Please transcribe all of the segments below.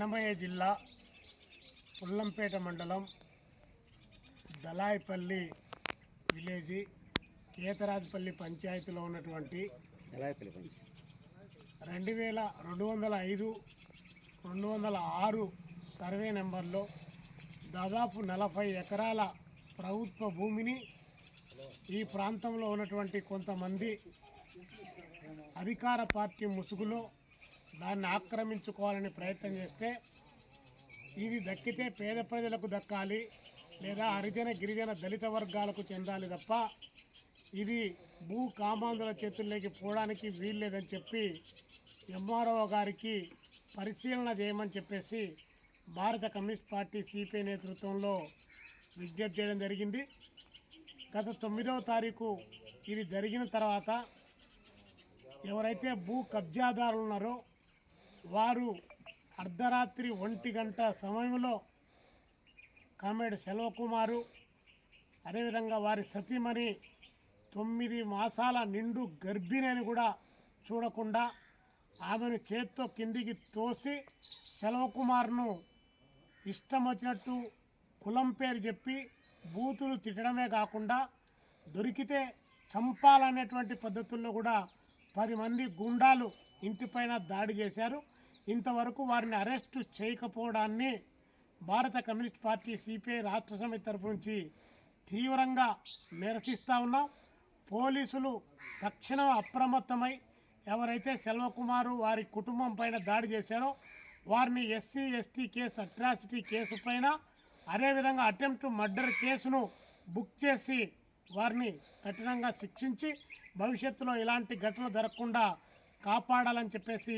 అన్నమయ్య జిల్లా పుల్లంపేట మండలం దలాయిపల్లి విలేజీ కేతరాజపల్లి పంచాయతీలో ఉన్నటువంటి రెండు వేల రెండు వందల ఐదు రెండు వందల ఆరు సర్వే నెంబర్లో దాదాపు నలభై ఎకరాల ప్రభుత్వ భూమిని ఈ ప్రాంతంలో ఉన్నటువంటి కొంతమంది అధికార పార్టీ ముసుగులో దాన్ని ఆక్రమించుకోవాలని ప్రయత్నం చేస్తే ఇది దక్కితే పేద ప్రజలకు దక్కాలి లేదా హరిజన గిరిజన దళిత వర్గాలకు చెందాలి తప్ప ఇది భూ కామాంధుల చేతుల్లోకి పోవడానికి వీల్లేదని చెప్పి ఎంఆర్ఓ గారికి పరిశీలన చేయమని చెప్పేసి భారత కమ్యూనిస్ట్ పార్టీ సిపిఐ నేతృత్వంలో విజ్ఞప్తి చేయడం జరిగింది. గత తొమ్మిదవ తారీఖు ఇది జరిగిన తర్వాత ఎవరైతే భూ కబ్జాదారులు ఉన్నారో వారు అర్ధరాత్రి ఒంటి గంట సమయంలో కామెడ్ సెల్వకుమారు అదేవిధంగా వారి సతీమణి తొమ్మిది మాసాల నిండు గర్భిణిని కూడా చూడకుండా ఆమెను చేత్తో కిందికి తోసి సెల్వకుమార్ను ఇష్టం వచ్చినట్టు కులం పేరు చెప్పి బూతులు తిట్టడమే కాకుండా దొరికితే చంపాలనేటువంటి పద్ధతుల్లో కూడా పది మంది గుండాలు ఇంటిపైన దాడి చేశారు. ఇంతవరకు వారిని అరెస్టు చేయకపోవడాన్ని భారత కమ్యూనిస్ట్ పార్టీ సిపిఐ రాష్ట్ర సమితి తరపు నుంచి తీవ్రంగా నిరసిస్తూ ఉన్నాం. పోలీసులు తక్షణం అప్రమత్తమై ఎవరైతే సెల్వకుమారు వారి కుటుంబం పైన దాడి చేశారో వారిని SC ST case atrocity case పైన అదేవిధంగా అటెంప్ట్ మర్డర్ కేసును బుక్ చేసి వారిని కఠినంగా శిక్షించి భవిష్యత్తులో ఇలాంటి ఘటనలు జరగకుండా కాపాడాలని చెప్పేసి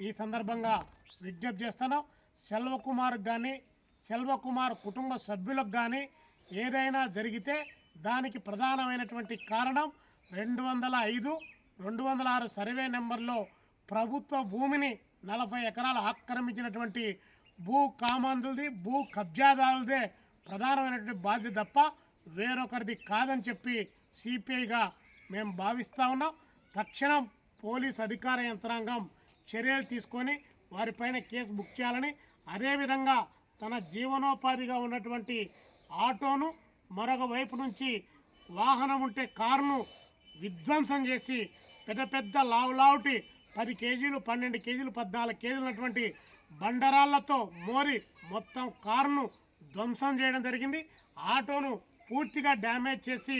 ఈ సందర్భంగా విజ్ఞప్తి చేస్తున్నాం సెల్వకుమార్ కానీ సెల్వకుమార్ కుటుంబ సభ్యులకు కానీ ఏదైనా జరిగితే దానికి ప్రధానమైనటువంటి కారణం రెండు వందల ఐదు రెండు వందల ఆరు సర్వే నెంబర్లో ప్రభుత్వ భూమిని నలభై ఎకరాలు ఆక్రమించినటువంటి భూ కామాంధులది భూ కబ్జాదారులదే ప్రధానమైనటువంటి బాధ్యత తప్ప వేరొకరిది కాదని చెప్పి సిపిఐగా మేము భావిస్తూ ఉన్నాం. తక్షణం పోలీస్ అధికార యంత్రాంగం చర్యలు తీసుకొని వారిపైన కేసు బుక్ చేయాలని అదేవిధంగా తన జీవనోపాధిగా ఉన్నటువంటి ఆటోను మరొక వైపు నుంచి వాహనం ఉంటే కారును విధ్వంసం చేసి పెద్ద పెద్ద లావు లావుటి పది కేజీలు పన్నెండు కేజీలు పద్నాలుగు కేజీలు ఉన్నటువంటి బండరాళ్ళతో మోరి మొత్తం కారును ధ్వంసం చేయడం జరిగింది. ఆటోను పూర్తిగా డ్యామేజ్ చేసి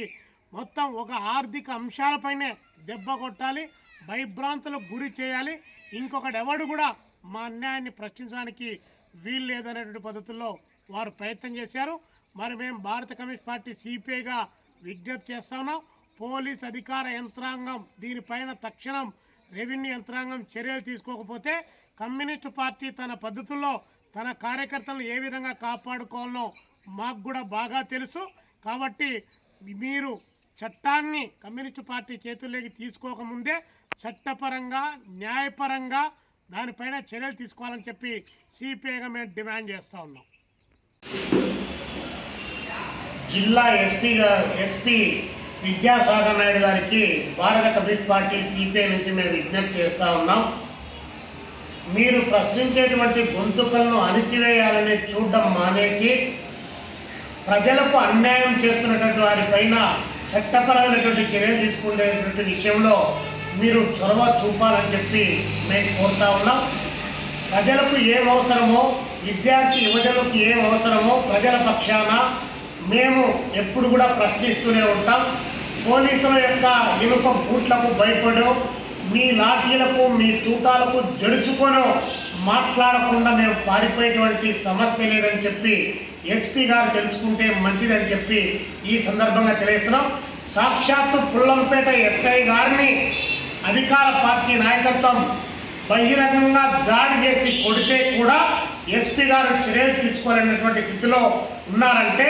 మొత్తం ఒక ఆర్థిక అంశాలపైనే దెబ్బ కొట్టాలి భయభ్రాంతులకు గురి చేయాలి. ఇంకొకటి ఎవడు కూడా మా అన్యాయాన్ని ప్రశ్నించడానికి వీలు లేదనేటువంటి పద్ధతుల్లో వారు ప్రయత్నం చేశారు. మరి మేము భారత కమ్యూనిస్ట్ పార్టీ సిపిఐగా విజ్ఞప్తి చేస్తున్నాం పోలీస్ అధికార యంత్రాంగం దీనిపైన తక్షణం రెవెన్యూ యంత్రాంగం చర్యలు తీసుకోకపోతే కమ్యూనిస్టు పార్టీ తన పద్ధతుల్లో తన కార్యకర్తలను ఏ విధంగా కాపాడుకోవాలో మాకు కూడా బాగా తెలుసు. కాబట్టి మీరు చట్టాన్ని కమ్యూనిస్టు పార్టీ చేతుల్లోకి తీసుకోకముందే చట్టపరంగా న్యాయపరంగా దానిపైన చర్యలు తీసుకోవాలని చెప్పి సిపిఐగా మేము డిమాండ్ చేస్తూ ఉన్నాం. జిల్లా ఎస్పీ ఎస్పీ విద్యాసాగర్ నాయుడు గారికి భారత కమ్యూనిస్ట్ పార్టీ సిపిఐ నుంచి మేము విజ్ఞప్తి చేస్తూ ఉన్నాం. మీరు ప్రశ్నించేటువంటి గొంతుకలను అణిచివేయాలని చూడడం మానేసి ప్రజలకు అన్యాయం చేస్తున్నటువంటి వారిపైన చట్టపరమైనటువంటి చర్యలు తీసుకునేటువంటి విషయంలో మీరు చొరవ చూపాలని చెప్పి మేము కోరుతా ఉన్నాం. ప్రజలకు ఏం అవసరమో విద్యార్థి యువజనులకు ఏం అవసరమో ప్రజల పక్షాన మేము ఎప్పుడు కూడా ప్రశ్నిస్తూనే ఉంటాం. పోలీసుల యొక్క ఇనుప బూట్లకు భయపడో మీ లాఠీలకు మీ తూటాలకు జడుచుకోను మాట్లాడకుండా మేము పారిపోయేటువంటి సమస్య లేదని చెప్పి ఎస్పీ గారు తెలుసుకుంటే మంచిదని చెప్పి ఈ సందర్భంగా తెలియస్తున్నాం సాక్షాత్తు పుల్లంపేట ఎస్ఐ గారిని అధికార పార్టీ నాయకత్వం బహిరంగంగా దాడి చేసి కొడితే కూడా ఎస్పీ గారు చర్యలు తీసుకోలేనటువంటి స్థితిలో ఉన్నారంటే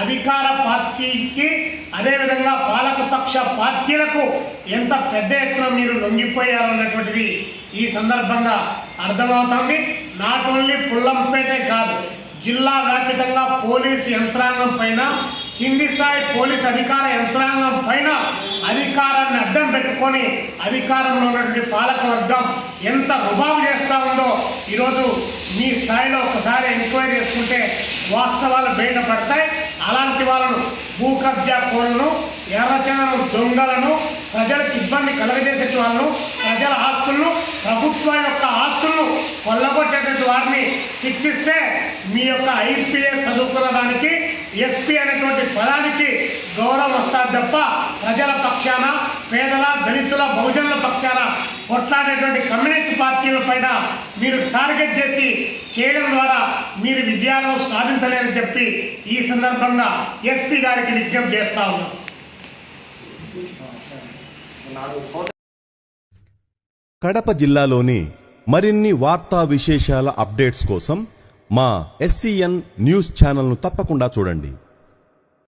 అధికార పార్టీకి అదేవిధంగా పాలకపక్ష పార్టీలకు ఎంత పెద్ద ఎత్తున మీరు లొంగిపోయారన్నటువంటిది ఈ సందర్భంగా అర్థమవుతుంది. నాట్ ఓన్లీ పుల్లంపేటే కాదు జిల్లా వ్యాపితంగా పోలీసు యంత్రాంగం పైన కింది స్థాయి పోలీస్ అధికార యంత్రాంగం పైన అధికారాన్ని అడ్డం పెట్టుకొని అధికారంలో ఉన్నటువంటి పాలక వర్గం ఎంత రుబాబు చేస్తూ ఉందో ఈరోజు మీ స్థాయిలో ఒకసారి ఎంక్వైరీ చేసుకుంటే వాస్తవాలు బయటపడతాయి. అలాంటి వాళ్ళను భూ కబ్జా కోళ్ళను ఎర్రచనను దొంగలను ప్రజలకు ఇబ్బంది కలగజేసేటి వాళ్ళను ప్రజల ఆస్తులను ప్రభుత్వం యొక్క ఆస్తులను కొల్లగొట్టేటువంటి వారిని శిక్షిస్తే మీ యొక్క ఐపీఎస్ చదువుకున్న దానికి ఎస్పీ అనేటువంటి పదానికి గౌరవం వస్తారు తప్ప ప్రజల పక్షాన పేదల దళితుల బహుజనుల పక్షాన కొట్లాడేటువంటి కమ్యూనిస్ట్ పార్టీల పైన మీరు టార్గెట్ చేసి చేయడం ద్వారా మీరు విజయాలను సాధించలేరని చెప్పి ఈ సందర్భంగా ఎస్పీ గారికి విజ్ఞప్తి చేస్తా ఉన్నాం. కడప జిల్లాలోని మరిన్ని వార్తా విశేషాల అప్డేట్స్ కోసం మా ఎస్సీఎన్ న్యూస్ ఛానల్ను తప్పకుండా చూడండి.